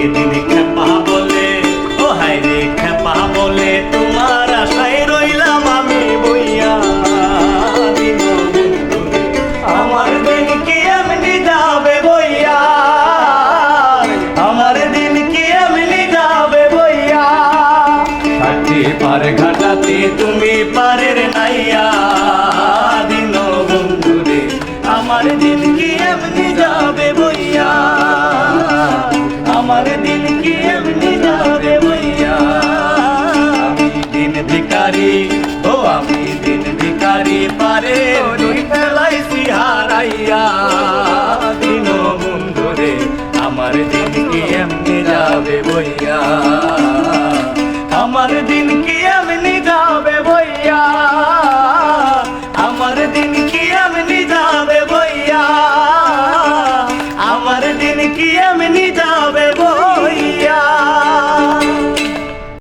এদিন খেপা বলে ও হায় রে খেপা বলে ভিখারি ও আমি দিন ভিখারি পারে দুই ফেলাইছি হারাইয়া দিন বন্ধুরে আমার দিন কি এমনি যাবে বইয়া? আমার দিন কি এমনি যাবে বইয়া? আমার দিন কি এমনি যাবে বইয়া? আমার দিন কি এমনি যাবে বইয়া?